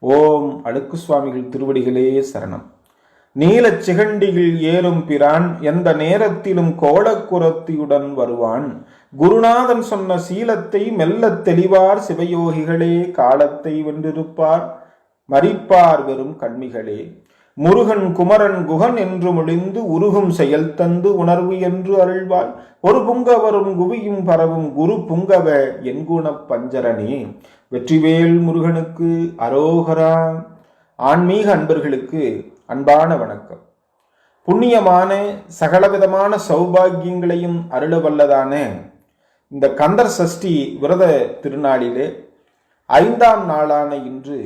ஓம் அழுக்கு சுவாமிகள் திருவடிகளே சரணம். நீலச் சிகண்டியில் ஏறும் பிரான் எந்த நேரத்திலும் கோலக்குரத்தியுடன் வருவான். குருநாதன் சொன்ன சீலத்தை மெல்ல தெளிவார் சிவயோகிகளே காலத்தை வென்றிருப்பார். மறிப்பார் வெறும் கண்மிகளே முருகன் குமரன் குகன் என்று மொழிந்து உருகும் செயல் தந்து உணர்வு என்று அருள்வாள் ஒரு புங்கவரும் குவியும் பரவும் குரு புங்கவ என்குணப் பஞ்சரனே. வெற்றிவேல் முருகனுக்கு அரோகரா. ஆன்மீக அன்பர்களுக்கு அன்பான வணக்கம். புண்ணியமான சகலவிதமான சௌபாகியங்களையும் அருள வல்லதான இந்த கந்தர் சஷ்டி விரத திருநாளிலே ஐந்தாம் நாளான இன்று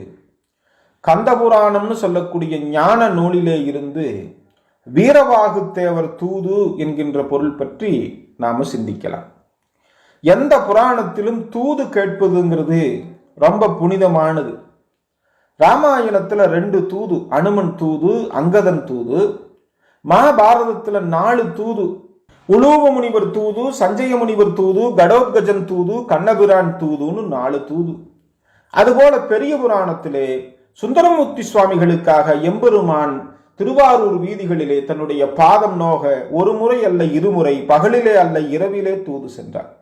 கந்தபுராணம்னு சொல்லக்கூடிய ஞான நூலிலே இருந்து வீரவாகு தேவர் தூது என்கின்ற பொருள் பற்றி நாம் சிந்திக்கலாம். எந்த புராணத்திலும் தூது கேட்பதுங்கிறது ரொம்ப புனிதமானது. ராமாயணத்தில் ரெண்டு தூது அனுமன் தூது அங்கதன் தூது மகாபாரதத்தில் நாலு தூது உலூவ முனிவர் தூது சஞ்சய முனிவர் தூது கடோத்கஜன் தூது கண்ணபிரான் தூதுன்னு நாலு தூது. அதுபோல பெரிய புராணத்திலே சுந்தரமூர்த்தி சுவாமிகளுக்காக எம்பெருமான் திருவாரூர் வீதிகளிலே தன்னுடைய பாதம் நோக ஒரு முறை அல்ல இருமுறை பகலிலே அல்ல இரவிலே தூது சென்றார்.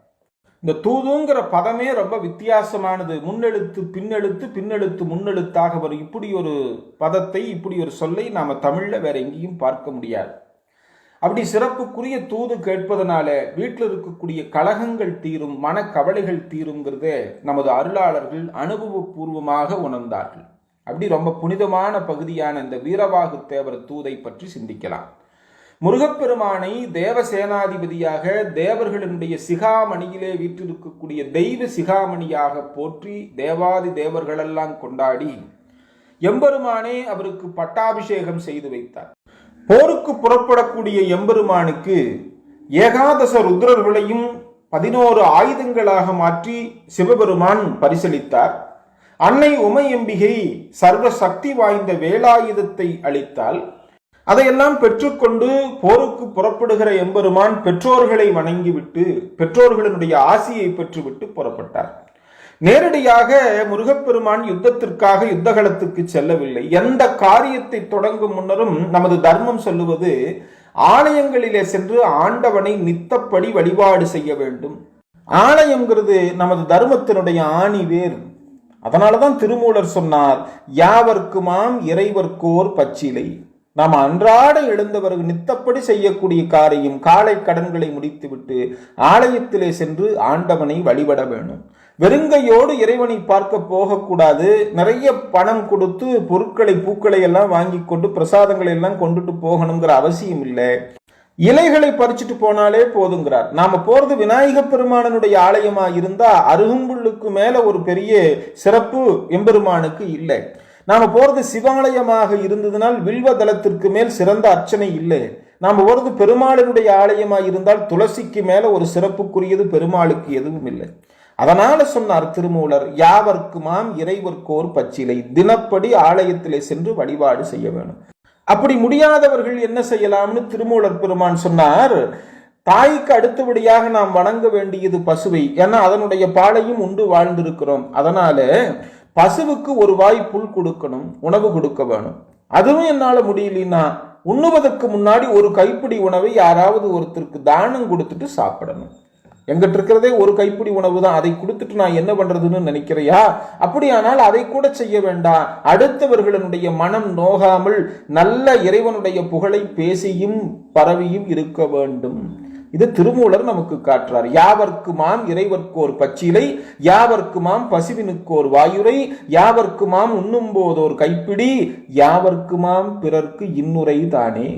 இந்த தூதுங்கிற பதமே ரொம்ப வித்தியாசமானது. முன்னெழுத்து பின்னெழுத்து பின்னெழுத்து முன்னெழுத்தாக வரும். இப்படி ஒரு பதத்தை இப்படி ஒரு சொல்லை நாம தமிழில் வேற எங்கேயும் பார்க்க முடியாது. அப்படி சிறப்புக்குரிய தூது கேட்பதனால வீட்டில் இருக்கக்கூடிய கலகங்கள் தீரும் மனக்கவலைகள் தீருங்கிறதே நமது அருளாளர்கள் அனுபவபூர்வமாக உணர்ந்தார்கள். அப்படி ரொம்ப புனிதமான பகுதியான இந்த வீரவாகு தேவர் தூதை பற்றி சிந்திக்கலாம். முருகப்பெருமானை தேவ சேனாதிபதியாக தேவர்களினுடைய சிகாமணியிலே வீற்றிருக்கக்கூடிய தெய்வ சிகாமணியாக போற்றி தேவாதி தேவர்களெல்லாம் கொண்டாடி எம்பெருமானே அவருக்கு பட்டாபிஷேகம் செய்து வைத்தார். போருக்கு புறப்படக்கூடிய எம்பெருமானுக்கு ஏகாதச ருத்ரர்களையும் பதினோரு ஆயுதங்களாக மாற்றி சிவபெருமான் பரிசளித்தார். அன்னை உமையம்பிகை சர்வ சக்தி வாய்ந்த வேலாயுதத்தை அளித்தால் அதையெல்லாம் பெற்றுக்கொண்டு போருக்கு புறப்படுகிற எம்பெருமான் பெற்றோர்களை வணங்கிவிட்டு பெற்றோர்களினுடைய ஆசியை பெற்றுவிட்டு புறப்பட்டார். நேரடியாக முருகப்பெருமான் யுத்தத்திற்காக யுத்தகலத்துக்கு செல்லவில்லை. எந்த காரியத்தை தொடங்கும் முன்னரும் நமது தர்மம் சொல்லுவது ஆலயங்களிலே சென்று ஆண்டவனை நித்தப்படி வழிபாடு செய்ய வேண்டும். ஆலயங்கிறது நமது தர்மத்தினுடைய ஆணி வேர். அதனாலதான் திருமூலர் சொன்னார் யாவர்க்குமாம் இறைவர்க்கோர் பச்சிலை. நாம் அன்றாட எழுந்தவர்கள் நித்தப்படி செய்யக்கூடிய காரியம் காலை கடன்களை முடித்துவிட்டு ஆலயத்திலே சென்று ஆண்டவனை வழிபட வேணும் வெறுங்கையோடு இறைவனை பார்க்க போகக்கூடாது. நிறைய பணம் கொடுத்து பொருட்களை பூக்களை எல்லாம் வாங்கி கொண்டு பிரசாதங்களை எல்லாம் கொண்டுட்டு போகணுங்கிற அவசியம் இல்லை. இலைகளை பறிச்சுட்டு போனாலே போதுங்கிறார். நாம போறது விநாயக பெருமானனுடைய ஆலயமா இருந்தா அருகும்புள்ளுக்கு மேல ஒரு பெரிய சிறப்பு எம்பெருமானுக்கு இல்லை. நாம் போகிறது சிவாலயமாக இருந்ததுனால் வில்வ தலத்திற்கு மேல் சிறந்த அர்ச்சனை இல்லை. நாம் போகிறது பெருமாளினுடைய ஆலயமா இருந்தால் துளசிக்கு மேலே ஒரு சிறப்புக்குரியது பெருமாளுக்கு எதுவும் இல்லை. அதனால சொன்னார் திருமூலர் யாவர்க்குமாம் இறைவர்க்கோர் பச்சிலை. தினப்படி ஆலயத்திலே சென்று வழிபாடு செய்ய வேணும் அப்படி முடியாதவர்கள் என்ன செய்யலாம்னு திருமூலர் பெருமான் சொன்னார் தாய்க்கு அடுத்தபடியாக நாம் வணங்க வேண்டியது பசுவை. ஏன்னா அதனுடைய பாலையும் உண்டு வாழ்ந்திருக்கிறோம். அதனால பசுவுக்கு ஒரு வாய் புல் கொடுக்கணும் உணவு கொடுக்க வேணும். அதுவும் என்னால் முடியலன்னா உண்ணுவதற்கு முன்னாடி ஒரு கைப்பிடி உணவை யாராவது ஒருத்தருக்கு தானம் கொடுத்துட்டு சாப்பிடணும். எங்கிட்ட இருக்கிறதே ஒரு கைப்பிடி உணவு தான் அதை கொடுத்துட்டு நான் என்ன பண்றதுன்னு நினைக்கிறையா? அப்படியானால் அதை கூட செய்ய வேண்டாம் அடுத்தவர்களுடைய மனம் நோகாமல் நல்ல இறைவனுடைய புகழை பேசியும் பரவியும் இருக்க வேண்டும். இது திருமூலர் நமக்கு காட்டுறார். யாவர்க்குமாம் இறைவர்க்கோர் பச்சிலை யாவர்க்குமாம் பசுவினுக்கோர் வாயுரை யாவர்க்குமாம் உண்ணும் போதோர் கைப்பிடி யாவர்க்குமாம் பிறர்க்கு இன்னுரை தானே.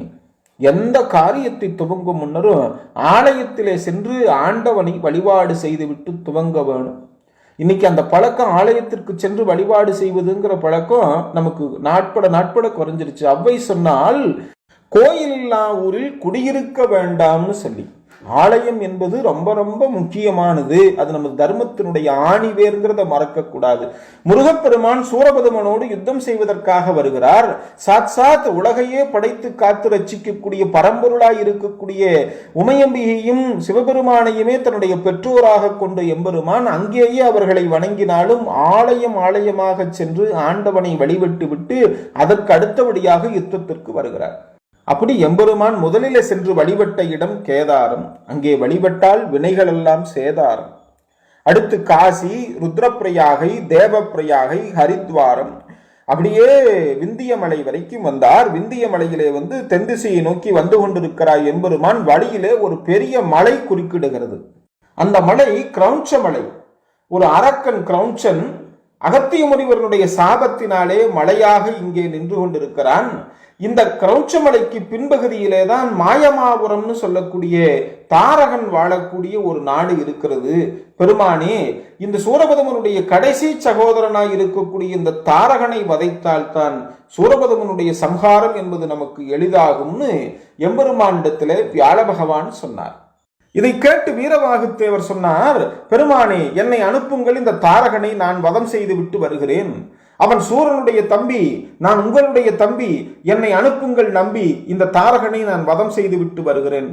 எந்த காரியத்தை துவங்கும் முன்னரும் ஆலயத்திலே சென்று ஆண்டவனை வழிபாடு செய்துவிட்டு துவங்க வேணும். இன்னைக்கு அந்த பழக்கம் ஆலயத்திற்கு சென்று வழிபாடு செய்வதுங்கிற பழக்கம் நமக்கு நாட்பட நாட்பட குறைஞ்சிருச்சு. அவ்வை சொன்னால் கோயில் ஊரில் குடியிருக்க வேண்டாம்னு சொல்லி. ஆலயம் என்பது ரொம்ப ரொம்ப முக்கியமானது. அது நம்ம தர்மத்தினுடைய ஆணி வேர்ங்கிறத மறக்கக்கூடாது. முருகப்பெருமான் சூரபதுமனோடு யுத்தம் செய்வதற்காக வருகிறார். சாத் சாத் உலகையே படைத்து காத்து ரட்சிக்கக்கூடிய பரம்பொருளாய் இருக்கக்கூடிய உமையம்பிகையும் சிவபெருமானையுமே தன்னுடைய பெற்றோராக கொண்ட எம்பெருமான் அங்கேயே அவர்களை வணங்கினாலும் ஆலயம் ஆலயமாக சென்று ஆண்டவனை வழிபட்டு விட்டு அதற்கு அடுத்தபடியாக யுத்தத்திற்கு வருகிறார். அப்படி எம்பெருமான் முதலிலே சென்று வழிபட்ட இடம் கேதாரம். அங்கே வழிபட்டால் வினைகளெல்லாம் சேதாரம். அடுத்து காசி ருத்ரப்பிரயாகை தேவப்பிரயாகை ஹரித்வாரம். அப்படியே விந்திய மலை வரைக்கும் வந்தார். விந்திய மலையிலே வந்து தெந்திசையை நோக்கி வந்து கொண்டிருக்கிறாய் எம்பெருமான். வழியிலே ஒரு பெரிய மலை குறுக்கிடுகிறது. அந்த மலை கிரௌஞ்ச மலை. ஒரு அரக்கன் கிரௌஞ்சன் அகத்திய முனிவர்களுடைய சாபத்தினாலே மலையாக இங்கே நின்று கொண்டிருக்கிறான். இந்த கிரௌச்சமலைக்கு பின்பகுதியிலே தான் மாயமாபுரம்னு சொல்லக்கூடிய தாரகன் வாழக்கூடிய ஒரு நாடு இருக்கிறது. பெருமானே இந்த சூரபதமனுடைய கடைசி சகோதரனாய் இருக்கக்கூடிய இந்த தாரகனை வதைத்தால்தான் சூரபதமனுடைய சம்ஹாரம் என்பது நமக்கு எளிதாகும்னு எம்பெருமானிடத்திலே வியாழ பகவான் சொன்னார். இதை கேட்டு வீரவாகுத்தேவர் சொன்னார் பெருமானே என்னை அனுப்புங்கள் இந்த தாரகனை நான் வதம் செய்து விட்டு வருகிறேன். அவன் சூரனுடைய தம்பி நான் உங்களுடைய தம்பி என்னை அனுப்புங்கள் நம்பி இந்த தாரகனை நான் வதம் செய்து விட்டு வருகிறேன்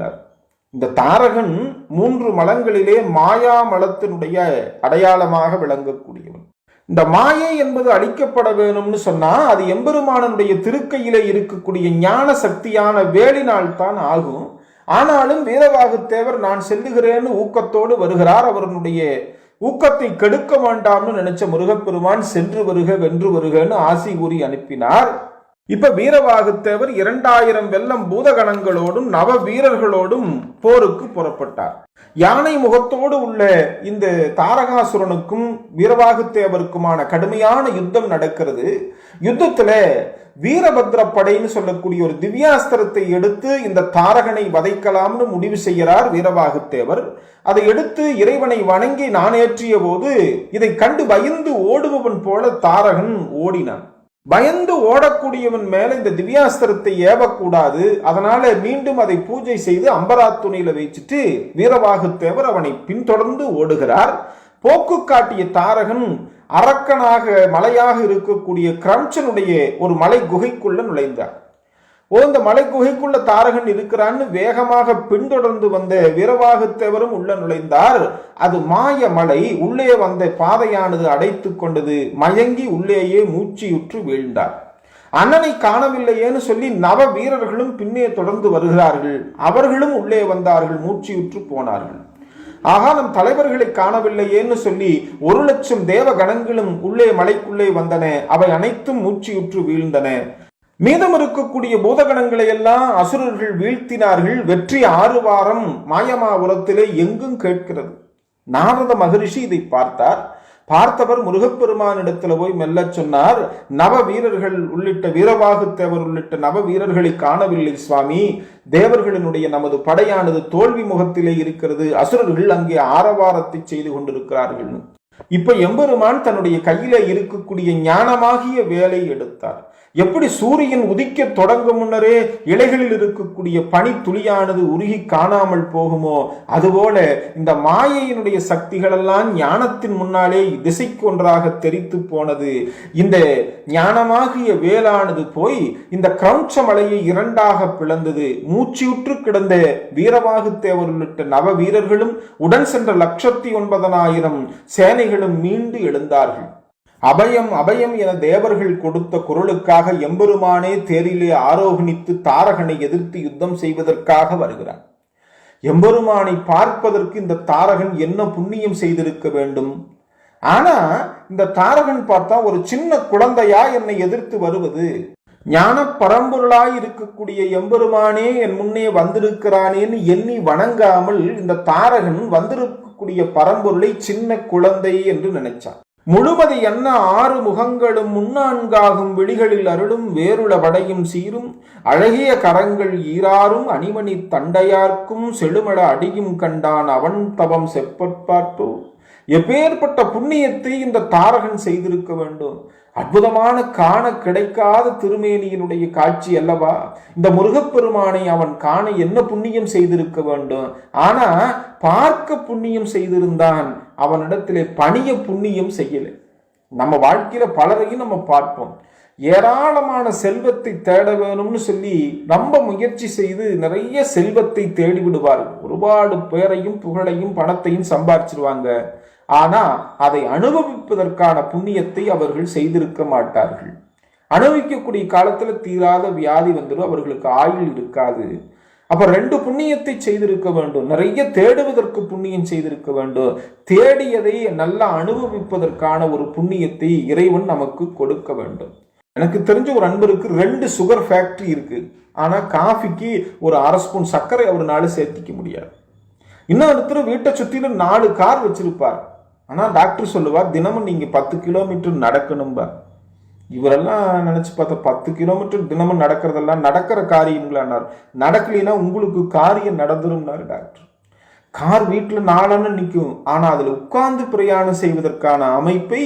இந்த தாரகன் மூன்று மலங்களிலே மாயா மலத்தினுடைய அடையாளமாக விளங்கக்கூடியவன். இந்த மாயை என்பது அழிக்கப்பட வேணும்னு சொன்னா அது எம்பெருமானனுடைய திருக்கையிலே இருக்கக்கூடிய ஞான சக்தியான வேலினால் தான் ஆகும். ஆனாலும் வீரவாகுத்தேவர் நான் செல்லுகிறேன்னு ஊக்கத்தோடு வருகிறார் அவருடைய ஊக்கத்தை கெடுக்க வேண்டாம்னு நினைச்ச முருகப்பெருமான் சென்று வருக வென்று வருகன்னு ஆசி கூறி அனுப்பினார். இப்ப வீரவாகுத்தேவர் இரண்டாயிரம் வெள்ளம் பூதகணங்களோடும் நவ வீரர்களோடும் போருக்கு புறப்பட்டார். யானை முகத்தோடு உள்ள இந்த தாரகாசுரனுக்கும் வீரவாகுத்தேவருக்குமான கடுமையான யுத்தம் நடக்கிறது. யுத்தத்துல வீரபத்ர படைன்னு சொல்லக்கூடிய ஒரு திவ்யாஸ்திரத்தை எடுத்து இந்த தாரகனை வதைக்கலாம்னு முடிவு செய்கிறார் வீரவாகுத்தேவர். அதை எடுத்து இறைவனை வணங்கி நான் ஏற்றிய போது இதை கண்டு பயந்து ஓடுபவன் போல தாரகன் ஓடினான். பயந்து ஓடக்கூடியவன் மேல இந்த திவ்யாஸ்திரத்தை ஏவக்கூடாது. அதனால மீண்டும் அதை பூஜை செய்து அம்பராத்துணியில வச்சுட்டு வீரவாகுத்தேவர் அவனை பின்தொடர்ந்து ஓடுகிறார். போக்கு காட்டிய தாரகன் அரக்கனாக மலையாக இருக்கக்கூடிய கிரம்சனுடைய ஒரு மலை குகைக்குள்ள நுழைந்தார். ஓ இந்த மலை குகைக்குள்ள தாரகன் இருக்கிறான்னு வேகமாக பின்தொடர்ந்து வந்த வீரவாகுத்தேவரும் உள்ள நுழைந்தார். அது மாய மலை உள்ளே வந்த பாதையானது அடைத்து கொண்டது மயங்கி உள்ளேயே மூச்சியுற்று வீழ்ந்தார். அண்ணனை காணவில்லையேன்னு சொல்லி நவ வீரர்களும் பின்னே தொடர்ந்து வருகிறார்கள். அவர்களும் உள்ளே வந்தார்கள் மூச்சியுற்று போனார்கள். ஆகா நம் தலைவர்களை காணவில்லையேன்னு சொல்லி ஒரு லட்சம் தேவ கணங்களும் உள்ளே மலைக்குள்ளே வந்தன. அவை அனைத்தும் மூச்சியுற்று வீழ்ந்தன. மீதம் இருக்கக்கூடிய பூதகணங்களை எல்லாம் அசுரர்கள் வீழ்த்தினார்கள். வெற்றி ஆறு வாரம் மாயமாபுரத்திலே எங்கும் கேட்கிறது. நாரத மகரிஷி இதை பார்த்தார். பார்த்தவர் முருகப்பெருமானிடத்தில் போய் மெல்ல சொன்னார் நவ வீரர்கள் உள்ளிட்ட வீரவாகுத்தேவர் உள்ளிட்ட நவ வீரர்களை காணவில்லை சுவாமி. தேவர்களினுடைய நமது படையானது தோல்வி முகத்திலே இருக்கிறது. அசுரர்கள் அங்கே ஆரவாரத்தை செய்து கொண்டிருக்கிறார்கள். இப்ப எம்பெருமான் தன்னுடைய கையில இருக்கக்கூடிய ஞானமாகிய வேலை எடுத்தார். எப்படி சூரியன் உதிக்க தொடங்கும் முன்னரே இலைகளில் இருக்கக்கூடிய பனி துளியானது உருகி காணாமல் போகுமோ? அதுபோல இந்த மாயையினுடைய சக்திகளெல்லாம் ஞானத்தின் முன்னாலே திசைக்கு ஒன்றாக தெரித்து போனது. இந்த ஞானமாகிய வேலானது போய் இந்த கிரௌச்ச மலையை இரண்டாக பிளந்தது. மூச்சியுற்று கிடந்த வீரவாகு தேவர் உள்ளிட்ட நவ வீரர்களும் உடன் சென்ற லட்சத்தி ஒன்பதனாயிரம் சேனைகளும் மீண்டு எழுந்தார்கள். அபயம் அபயம் என தேவர்கள் கொடுத்த குரலுக்காக எம்பெருமானே தேரிலே ஆரோகணித்து தாரகனை எதிர்த்து யுத்தம் செய்வதற்காக வருகிறான் எம்பெருமானை பார்ப்பதற்கு இந்த தாரகன் என்ன புண்ணியம் செய்திருக்க வேண்டும்? ஆனா இந்த தாரகன் பார்த்தா ஒரு சின்ன குழந்தையா என்னை எதிர்த்து வருவது? ஞான பரம்பொருளாய் இருக்கக்கூடிய எம்பெருமானே என் முன்னே வந்திருக்கிறானேன்னு எண்ணி வணங்காமல் இந்த தாரகன் வந்திருக்கக்கூடிய பரம்பொருளை சின்ன குழந்தை என்று நினைச்சான். முழுமதி என்ன ஆறு முகங்களும் முன்னான்காகும் விழிகளில் அருளும் வேருள வடையும் சீரும் அழகிய கரங்கள் ஈராறும் அணிமணி தண்டையார்க்கும் செழுமள அடியும் கண்டான் அவன் தவம் செப்பற்பார்த்தோ எப்பேற்பட்ட புண்ணியத்தை இந்த தாரகன் செய்திருக்க வேண்டும்? அற்புதமான காண கிடைக்காத திருமேனியினுடைய காட்சி அல்லவா? இந்த முருகப்பெருமானை அவன் காண என்ன புண்ணியம் செய்திருக்க வேண்டும்? ஆனா பார்க்க புண்ணியம் செய்திருந்தான். அவனிடத்திலே பணிய புண்ணியம் செய்யலை. நம்ம வாழ்க்கையில பலரையும் நம்ம பார்ப்போம். ஏராளமான செல்வத்தை தேட வேணும்னு சொல்லி ரொம்ப முயற்சி செய்து நிறைய செல்வத்தை தேடி விடுவார்கள். ஒருபாடு பேரையும் புகழையும் பணத்தையும் சம்பாரிச்சிருவாங்க. ஆனா அதை அனுபவிப்பதற்கான புண்ணியத்தை அவர்கள் செய்திருக்க மாட்டார்கள். அனுபவிக்கக்கூடிய காலத்துல தீராத வியாதி வந்துடும் அவர்களுக்கு ஆயுள் இருக்காது. அப்ப ரெண்டு புண்ணியத்தை செய்திருக்க வேண்டும். நிறைய தேடுவதற்கு புண்ணியம் செய்திருக்க வேண்டும். தேடியதை நல்லா அனுபவிப்பதற்கான ஒரு புண்ணியத்தை இறைவன் நமக்கு கொடுக்க வேண்டும். எனக்கு தெரிஞ்ச ஒரு அன்பருக்கு ரெண்டு சுகர் ஃபேக்ட்ரி இருக்கு. ஆனா காஃபிக்கு ஒரு அரை ஸ்பூன் சர்க்கரை அவர்னால சேர்த்திக்க முடியாது. இன்னொருத்தர் வீட்டை சுற்றிலும் நாலு கார் வச்சிருப்பார். ஆனால் டாக்டர் சொல்லுவார் தினமும் நீங்கள் பத்து கிலோமீட்டர் நடக்கணும்பா இவரெல்லாம் நினச்சி பார்த்தா பத்து கிலோமீட்டர் தினமும் நடக்கிறதெல்லாம் நடக்கிற காரியங்களானார். நடக்கலைன்னா உங்களுக்கு காரியம் நடந்துரும்னாரு டாக்டர் கார் வீட்டில் நாளன்னு நிற்கும் ஆனால் அதில் உட்கார்ந்து பிரயாணம் செய்வதற்கான அமைப்பை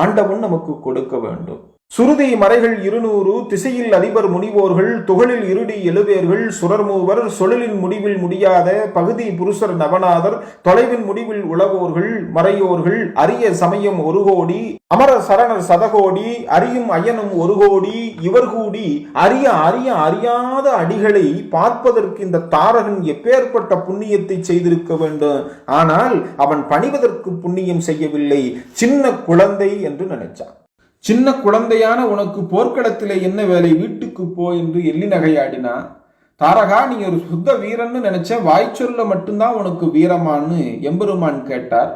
ஆண்டவன் நமக்கு கொடுக்க வேண்டும். சுருதி மறைகள் இருநூறு திசையில் அதிபர் முனிவோர்கள் துகளில் இருடி எழுவேர்கள் சுரர்மூவர் சொழலின் முடிவில் முடியாத பகுதி புருஷர் நவநாதர் தொலைவின் முடிவில் உழவோர்கள் மறையோர்கள் அரிய சமயம் ஒரு கோடி அமர சரணர் சதகோடி அறியும் அயனும் ஒரு கோடி இவர் கூடி அரிய அரிய அறியாத அடிகளை பார்ப்பதற்கு இந்த தாரகன் எப்பேற்பட்ட புண்ணியத்தை செய்திருக்க வேண்டும்? ஆனால் அவன் பணிவதற்கு புண்ணியம் செய்யவில்லை. சின்ன குழந்தை என்று நினைச்சான். சின்ன குழந்தையான உனக்கு போர்க்களத்திலே என்ன வேலை? வீட்டுக்கு போ என்று எள்ளி நகையாடினா தாரகா நீ ஒரு சுத்த வீரன்னு நினைச்ச வாய்ச்சொல்ல மட்டும்தான் உனக்கு வீரமான்னு எம்பெருமான் கேட்டார்.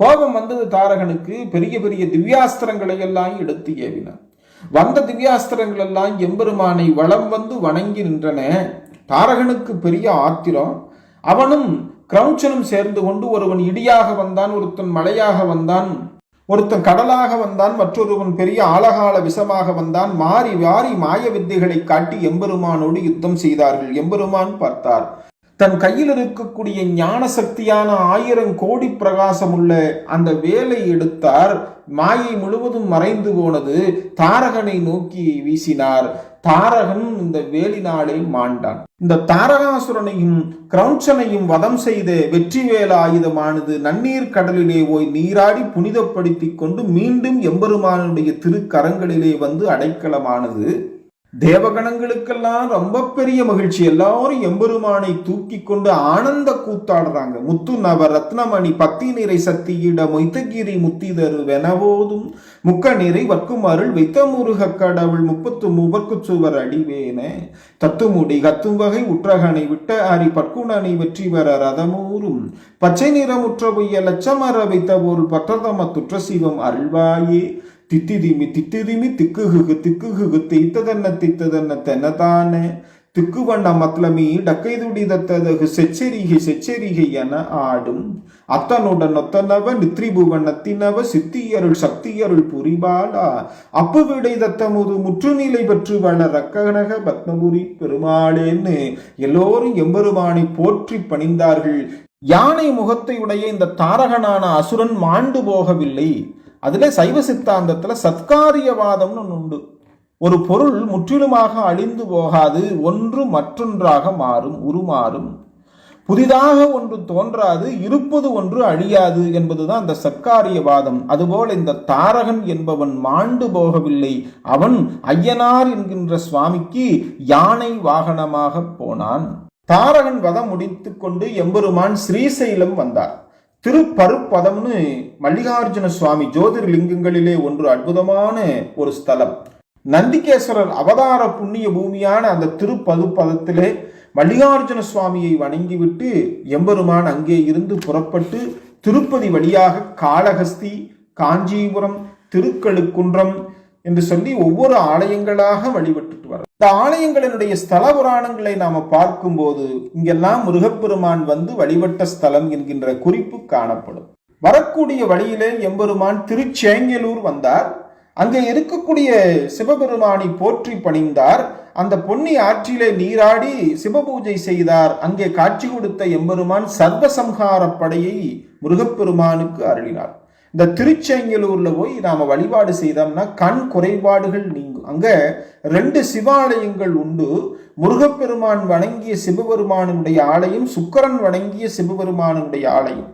கோபம் வந்தது தாரகனுக்கு பெரிய பெரிய திவ்யாஸ்திரங்களை எல்லாம் எடுத்து ஏவினார். வந்த திவ்யாஸ்திரங்கள் எல்லாம் எம்பெருமானை வளம் வந்து வணங்கி நின்றன தாரகனுக்கு பெரிய ஆத்திரம். அவனும் கிரௌச்சனும் சேர்ந்து கொண்டு ஒருவன் இடியாக வந்தான் ஒருத்தன் மலையாக வந்தான். ஒருத்தன் கடலாக வந்தான் மற்றொருவன் பெரிய ஆலகால விஷமாக வந்தான் மாறி வாரி மாய வித்தைகளை காட்டி எம்பெருமானோடு யுத்தம் செய்தார்கள். எம்பெருமான் பார்த்தார் தன் கையில் இருக்கக்கூடிய ஞான சக்தியான ஆயிரம் கோடி பிரகாசம் உள்ள அந்த வேலை எடுத்தார். மாயை முழுவதும் மறைந்து போனது தாரகனை நோக்கி வீசினார். தாரகன் இந்த வேலினாலே மாண்டான். இந்த தாரகாசுரனையும் கிரௌச்சனையும் வதம் செய்த வெற்றிவேல ஆயுதமானது நன்னீர் கடலிலே போய் நீராடி புனிதப்படுத்தி கொண்டு மீண்டும் எம்பெருமானுடைய திருக்கரங்களிலே வந்து அடைக்கலமானது. தேவகணங்களுக்கெல்லாம் ரொம்ப பெரிய மகிழ்ச்சி. எல்லாரும் எம்பெருமானை தூக்கி கொண்டு ஆனந்த கூத்தாடுறாங்க. முத்து நவ ரத்னமணி பத்தி நிறை சக்தியிட மொய்தகிரி முத்திதரு வெனவோதும் முக்க நிறை வர்க்குமருள் வைத்த முருக கடவுள் முப்பத்து மூவர்க்கு சுவர் அடிவேன. தத்துமுடி கத்தும் வகை உற்றகனை விட்ட அரி பற்குணனை வெற்றி வர ரதமூரும் பச்சை நிறமுற்ற பொய்ய லட்சமர வைத்த பொருள் பற்றதம துற்ற சிவம் அருள்வாயே. தித்திதிமி தித்திதிமி திக்குகுகு திக்குகுகு தித்ததென்ன தித்ததென்ன தென்னதானே திக்குவண்ண மத்லமி டக்கைதுடி தத்ததகு செச்சரிகை செச்சரிகை என ஆடும். அத்தனுடன் ஒத்தனவ நித்ரிபுவனத்தினவ சித்தியருள் சக்தியருள் புரிபாலா அப்பு விடை தத்தமுது முற்றுநிலை பெற்று வள ரக்கனக பத்மபுரி பெருமாளேன்னு எல்லோரும் எம்பெருமானை போற்றி பணிந்தார்கள். யானை முகத்தை உடைய இந்த தாரகனான அசுரன் மாண்டு போகவில்லை. அதில் சைவ சித்தாந்தத்தில் சத்காரியவாதம்னு ஒன்று உண்டு. ஒரு பொருள் முற்றிலுமாக அழிந்து போகாது ஒன்று மற்றொன்றாக மாறும் உருமாறும். புதிதாக ஒன்று தோன்றாது இருப்பது ஒன்று அழியாது என்பதுதான் அந்த சத்காரியவாதம். அதுபோல் இந்த தாரகன் என்பவன் மாண்டு போகவில்லை. அவன் ஐயனார் என்கின்ற சுவாமிக்கு யானை வாகனமாக போனான். தாரகன் வதம் முடித்து கொண்டு எம்பெருமான் ஸ்ரீசைலம் வந்தார். திருப்பருப்பதம்னு மல்லிகார்ஜுன சுவாமி ஜோதிர்லிங்கங்களிலே ஒன்று அற்புதமான ஒரு ஸ்தலம். நந்திகேஸ்வரர் அவதார புண்ணிய பூமியான அந்த திருப்பதுப்பதத்திலே மல்லிகார்ஜுன சுவாமியை வணங்கிவிட்டு எம்பெருமான் அங்கே இருந்து புறப்பட்டு திருப்பதி வழியாக காளஹஸ்தி காஞ்சிபுரம் திருக்கழுக்குன்றம் என்று சொல்லி ஒவ்வொரு ஆலயங்களாக வழிபட்டுட்டு வர இந்த ஆலயங்களினுடைய ஸ்தல புராணங்களை நாம பார்க்கும்போது இங்கெல்லாம் முருகப்பெருமான் வந்து வழிபட்ட ஸ்தலம் என்கின்ற குறிப்பு காணப்படும். வரக்கூடிய வழியிலே எம்பெருமான் திருச்சேங்கலூர் வந்தார். அங்கே இருக்கக்கூடிய சிவபெருமானை போற்றி பணிந்தார். அந்த பொன்னி ஆற்றிலே நீராடி சிவபூஜை செய்தார். அங்கே காட்சி கொடுத்த எம்பெருமான் சர்வசம்ஹார படையை முருகப்பெருமானுக்கு அருளினார். இந்த திருச்செங்கலூர்ல போய் நாம வழிபாடு செய்தோம்னா கண் குறைபாடுகள் நீங்க அங்க ரெண்டு சிவாலயங்கள் உண்டு. முருகப்பெருமான் வணங்கிய சிவபெருமானுடைய ஆலயம் சுக்கரன் வணங்கிய சிவபெருமானுடைய ஆலயம்.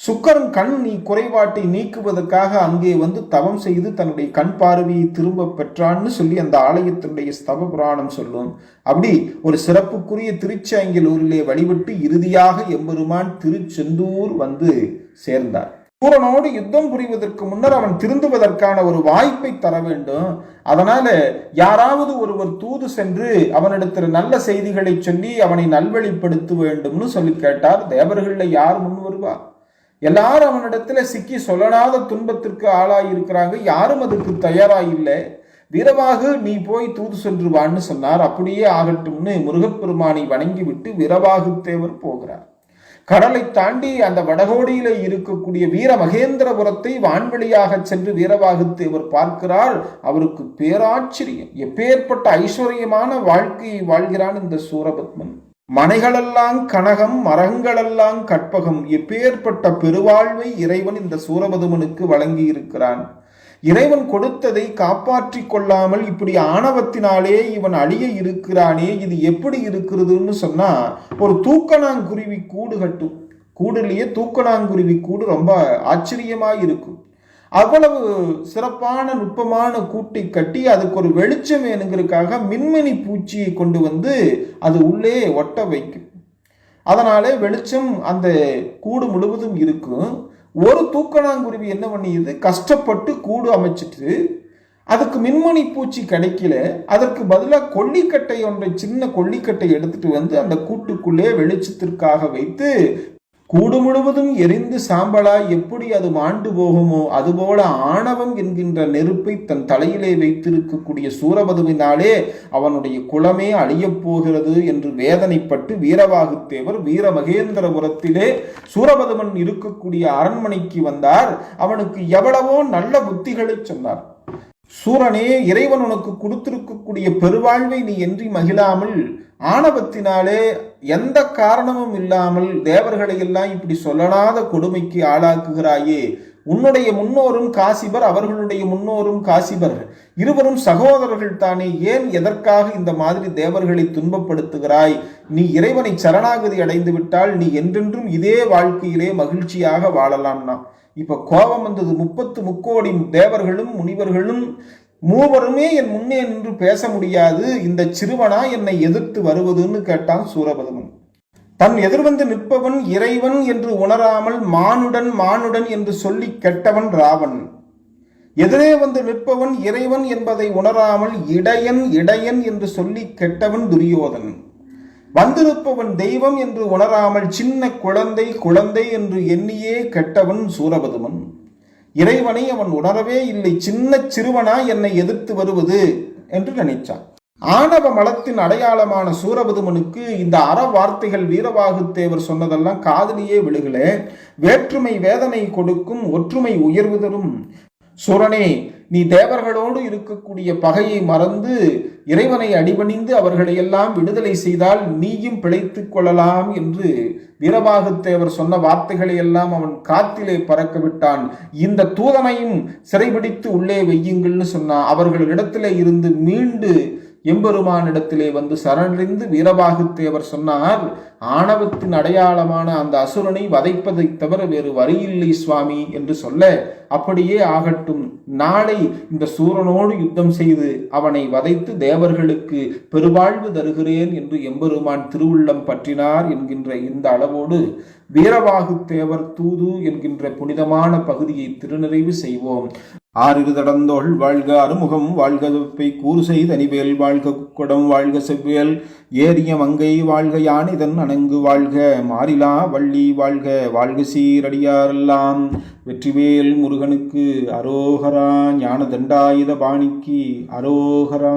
சுக்கரன் கண் நீ குறைபாட்டை நீக்குவதற்காக அங்கே வந்து தவம் செய்து தன்னுடைய கண் பார்வையை திரும்ப பெற்றான்னு சொல்லி அந்த ஆலயத்தினுடைய ஸ்தவ புராணம் சொல்லும். அப்படி ஒரு சிறப்புக்குரிய திருச்செங்கலூரிலே வழிபட்டு இறுதியாக எம்பெருமான் திருச்செந்தூர் வந்து சேர்ந்தார். சூரனோடு யுத்தம் புரிவதற்கு முன்னர் அவன் திருந்துவதற்கான ஒரு வாய்ப்பை தர வேண்டும். அதனால யாராவது ஒருவர் தூது சென்று அவனிடத்தில் நல்ல செய்திகளை சொல்லி அவனை நல்வழிப்படுத்த வேண்டும்னு சொல்லி கேட்டார். தேவர்களில் யார் முன் வருவார்? எல்லாரும் அவனிடத்துல சிக்கி சொல்லனாத துன்பத்திற்கு ஆளாயிருக்கிறாங்க. யாரும் அதுக்கு தயாராயில்லை. வீரவாகு நீ போய் தூது சென்று வான்னு சொன்னார். அப்படியே ஆகட்டும்னு முருகப்பெருமானை வணங்கிவிட்டு விரவாகு தேவர் போகிறார். கடலை தாண்டி அந்த வடகோடியில இருக்கக்கூடிய வீர மகேந்திரபுரத்தை வான்வெளியாக சென்று வீரவாகுத்தேவர் பார்க்கிறார். அவருக்கு பேராச்சரியம். எப்பேற்பட்ட ஐஸ்வர்யமான வாழ்க்கையை வாழ்கிறான் இந்த சூரபத்மன். மனைகளெல்லாம் கனகம் மரங்களெல்லாம் கற்பகம். எப்பேற்பட்ட பெருவாழ்வை இறைவன் இந்த சூரபதுமனுக்கு வழங்கி இருக்கிறான் இறைவன் கொடுத்ததை காப்பாற்றி கொள்ளாமல் இப்படி ஆணவத்தினாலே இவன் அழிய இருக்கிறானே இது எப்படி இருக்கிறதுன்னு சொன்னா ஒரு தூக்கணாங்குருவி கூடு கட்டும். கூடுலேயே தூக்கணாங்குருவி கூடு ரொம்ப ஆச்சரியமாக இருக்கும். அவ்வளவு சிறப்பான நுட்பமான கூட்டை கட்டி அதுக்கு ஒரு வெளிச்சம் வேணுங்கிறதுக்காக மின்மினி பூச்சியை கொண்டு வந்து அது உள்ளே ஒட்ட வைக்கும். அதனாலே வெளிச்சம் அந்த கூடு முழுவதும் இருக்கும். ஒரு தூக்கணாங்குருவி என்ன பண்ணியது? கஷ்டப்பட்டு கூடு அமைச்சிட்டு அதுக்கு மின்மணி பூச்சி கிடைக்கல அதற்கு பதிலாக கொல்லிக்கட்டை ஒன்றை சின்ன கொல்லிக்கட்டை எடுத்துட்டு வந்து அந்த கூட்டுக்குள்ளே வெளிச்சத்திற்காக வைத்து கூடு முழுவதும் எரிந்து சாம்பலாய் எப்படி அது மாண்டு போகுமோ அதுபோல ஆணவம் என்கின்ற நெருப்பை தன் தலையிலே வைத்திருக்கக்கூடிய சூரபதுவினாலே அவனுடைய குலமே அழியப் போகிறது என்று வேதனைப்பட்டு வீரவாகுத்தேவர் வீர மகேந்திரபுரத்திலே சூரபதுமன் இருக்கக்கூடிய அரண்மனைக்கு வந்தார். அவனுக்கு எவ்வளவோ நல்ல புத்திகளை சொன்னார். சூரனே இறைவன் உனக்கு கொடுத்திருக்கக்கூடிய பெருவாழ்வை நீ என்றி மகிழாமல் ஆணவத்தினாலே எந்த காரணமும் இல்லாமல் தேவர்களை எல்லாம் இப்படி சொல்லலாத கொடுமைக்கு ஆளாக்குகிறாயே. உன்னுடைய முன்னோரும் காசிபர் அவர்களுடைய முன்னோரும் காசிபர் இருவரும் சகோதரர்கள் தானே. ஏன் எதற்காக இந்த மாதிரி தேவர்களை துன்பப்படுத்துகிறாய்? நீ இறைவனை சரணாகதி அடைந்து விட்டால் நீ என்றென்றும் இதே வாழ்க்கையிலே மகிழ்ச்சியாக வாழலாம்னா இப்ப கோபம் வந்தது. முப்பத்து முக்கோடி தேவர்களும் முனிவர்களும் மூவருமே என் முன்னே நின்று பேச முடியாது. இந்த சிறுவனா என்னை எதிர்த்து வருவதுன்னு கேட்டான் சூரபதுமன். தன் எதிர்வந்து நிற்பவன் இறைவன் என்று உணராமல் மானுடன் மானுடன் என்று சொல்லி கெட்டவன் ராவன். எதிரே வந்து நிற்பவன் இறைவன் என்பதை உணராமல் இடையன் இடையன் என்று சொல்லி கெட்டவன் துரியோதன். வந்திருப்பவன் தெய்வம் என்று உணராமல் சின்ன குழந்தை குழந்தை என்று எண்ணியே கெட்டவன் சூரபதுமன். இறைவனை அவன் உணரவே இல்லை. சின்ன சிறுவனா என்னை எதிர்த்து வருவது என்று நினைச்சான். ஆணவ மலத்தின் அடையாளமான சூரபதுமனுக்கு இந்த அற வார்த்தைகள் வீரவாகுத்தேவர் சொன்னதெல்லாம் காதலியே விழுகல. வேற்றுமை வேதனை கொடுக்கும் ஒற்றுமை உயர்வு தரும். சூரனே நீ தேவர்களோடு இருக்கக்கூடிய பகையை மறந்து இறைவனை அடிபணிந்து அவர்களையெல்லாம் விடுதலை செய்தால் நீயும் பிழைத்து கொள்ளலாம் என்று வீரபாகத்தேவர் சொன்ன வார்த்தைகளை எல்லாம் அவன் காத்திலே பறக்க விட்டான் இந்த தூதனையும் சிறைபிடித்து உள்ளே வையுங்கள்னு சொன்னான் அவர்களிடத்திலே இருந்து மீண்டு எம்பெருமானிடத்திலே வந்து சரணடைந்து வீரபாகுத்தேவர் சொன்னார் ஆணவத்தின் அடையாளமான அந்த அசுரனை வதைப்பதை தவிர வேறு வரியில்லை சுவாமி என்று சொல்ல அப்படியே ஆகட்டும். நாளை இந்த சூரனோடு யுத்தம் செய்து அவனை வதைத்து தேவர்களுக்கு பெருவாழ்வு தருகிறேன் என்று எம்பெருமான் திருவுள்ளம் பற்றினார் என்கின்ற இந்த அளவோடு வீரவாகு தேவர் தூது என்கின்ற புனிதமான பகுதியை திருநிறைவு செய்வோம். ஆறிரு தடந்தோள் வாழ்க அறுமுகம் வாழ்க தொப்பை கூறு செய்த அணிவேல் வாழ்க குடம் வாழ்க செவ்வேல். ஏரிய மங்கை வாழ்க யானிதன் அணங்கு வாழ்க மாறிலா வள்ளி வாழ்க வாழ்க சீரடியாரெல்லாம். வெற்றிவேல் முருகனுக்கு அரோகரா ஞான தண்டாயுத பாணிக்கு அரோகரா.